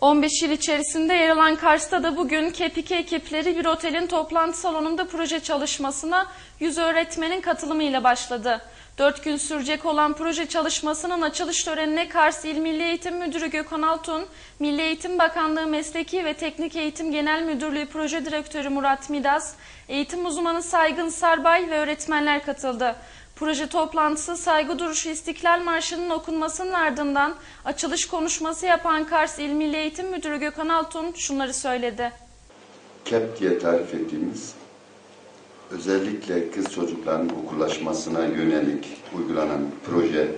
15 yıl içerisinde yer alan Kars'ta da bugün KPK ekipleri bir otelin toplantı salonunda proje çalışmasına 100 öğretmenin katılımıyla başladı. 4 gün sürecek olan proje çalışmasının açılış törenine Kars İl Milli Eğitim Müdürü Gökhan Altun, Milli Eğitim Bakanlığı Mesleki ve Teknik Eğitim Genel Müdürlüğü Proje Direktörü Murat Midas, eğitim uzmanı Saygın Sarbay ve öğretmenler katıldı. Proje toplantısı saygı duruşu İstiklal Marşı'nın okunmasının ardından açılış konuşması yapan Kars İl Milli Eğitim Müdürü Gökhan Altun şunları söyledi. KEP diye tarif ettiğimiz özellikle kız çocukların okullaşmasına yönelik uygulanan proje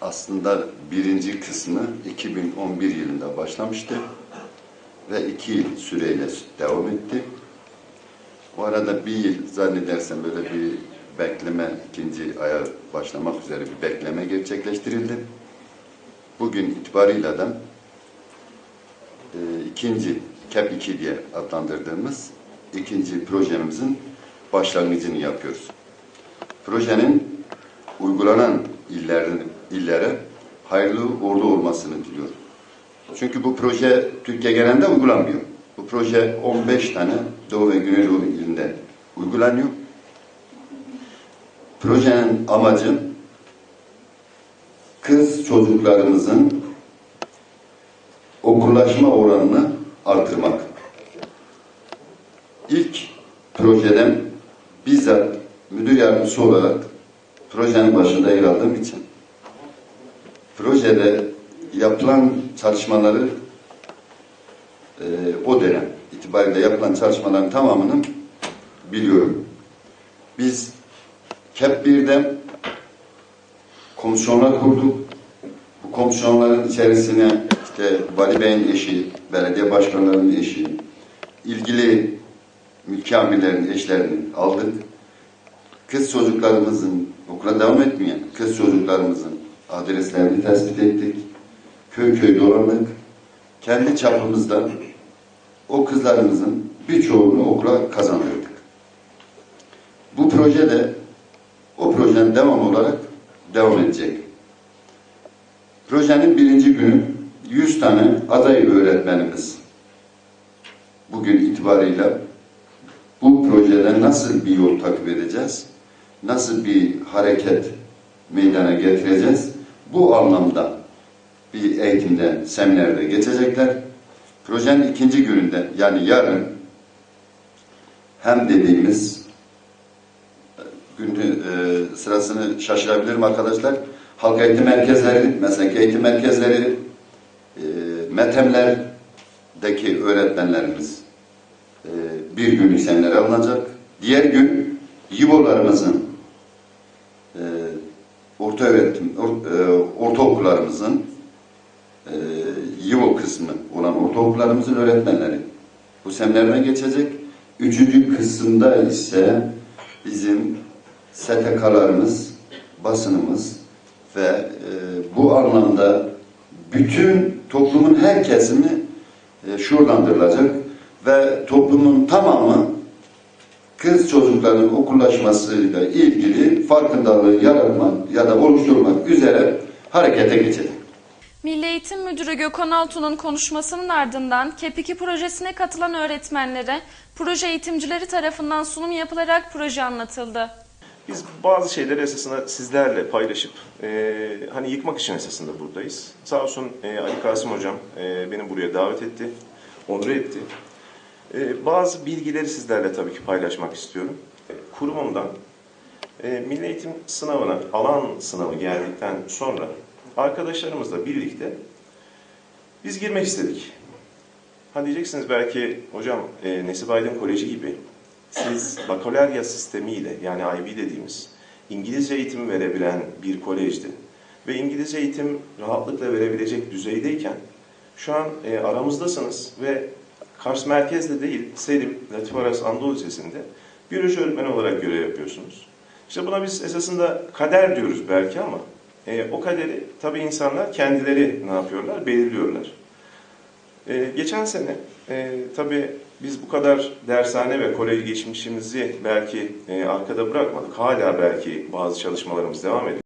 aslında birinci kısmı 2011 yılında başlamıştı ve iki yıl süreyle devam etti. O arada bir yıl zannedersem böyle bir bekleme, ikinci aya başlamak üzere bir bekleme gerçekleştirildi. Bugün itibarıyla da e, ikinci KEP 2 diye adlandırdığımız ikinci projemizin başlangıcını yapıyoruz. Projenin uygulanan illerin, illere hayırlı uğurlu olmasını diliyorum. Çünkü bu proje Türkiye genelinde uygulanmıyor. Bu proje 15 tane Doğu ve Güneydoğu ilinde uygulanıyor. Projenin amacı kız çocuklarımızın okullaşma oranını artırmak. İlk projeden bizzat müdür yardımcısı olarak projenin başında yer aldığım için projede yapılan çalışmaları e, o dönem itibariyle yapılan çalışmaların tamamını biliyorum. Biz KEP 1'de komisyonlar kurduk. Bu komisyonların içerisine işte Vali Bey'in eşi, belediye başkanlarının eşi, ilgili mülki amirlerin eşlerini aldık. Kız çocuklarımızın, okula devam etmeyen kız çocuklarımızın adreslerini tespit ettik. Köy köy dolandık. Kendi çapımızda o kızlarımızın birçoğunu okula kazandırdık. Bu proje de o projenin devam olarak devam edecek. Projenin birinci günü 100 tane aday öğretmenimiz bugün itibarıyla bu projede nasıl bir yol takip edeceğiz, nasıl bir hareket meydana getireceğiz, bu anlamda bir eğitimde, seminerde geçecekler. Projenin ikinci gününde, yani yarın hem dediğimiz günü e, sırasını şaşırabilirim arkadaşlar. Halk eğitim merkezleri, meslek eğitim merkezleri, e, metemlerdeki öğretmenlerimiz e, bir günlük seminer alınacak. Diğer gün YİBO'larımızın e, orta öğretim, or, e, ortaokullarımızın e, YİBO kısmı olan ortaokullarımızın öğretmenleri bu seminerden geçecek. Üçüncü kısımda ise bizim STK'larımız, basınımız ve e, bu anlamda bütün toplumun her kesimi e, şuurlandırılacak ve toplumun tamamı kız çocuklarının okullaşmasıyla ilgili farkındalığı yaratmak ya da oluşturmak üzere harekete geçecek. Milli Eğitim Müdürü Gökhan Altun'un konuşmasının ardından KEP2 projesine katılan öğretmenlere proje eğitimcileri tarafından sunum yapılarak proje anlatıldı. Biz bazı şeyleri esasında sizlerle paylaşıp e, hani yıkmak için esasında buradayız. Sağ olsun e, Ali Kasım Hocam e, beni buraya davet etti, onur etti. E, bazı bilgileri sizlerle tabii ki paylaşmak istiyorum. E, kurumumdan e, Milli Eğitim sınavına, alan sınavı geldikten sonra arkadaşlarımızla birlikte biz girmek istedik. Ha diyeceksiniz belki hocam e, Nesip Aydın Koleji gibi siz bakalorya sistemiyle yani IB dediğimiz İngilizce eğitim verebilen bir kolejdi ve İngilizce eğitim rahatlıkla verebilecek düzeydeyken şu an e, aramızdasınız ve Kars merkezde değil Selim Latif Aras Anadolu Lisesi'nde biyoloji öğretmeni olarak görev yapıyorsunuz. İşte buna biz esasında kader diyoruz belki ama e, o kaderi tabii insanlar kendileri ne yapıyorlar? Belirliyorlar. Ee, geçen sene e, tabii biz bu kadar dershane ve kolej geçmişimizi belki e, arkada bırakmadık. Hala belki bazı çalışmalarımız devam ediyor.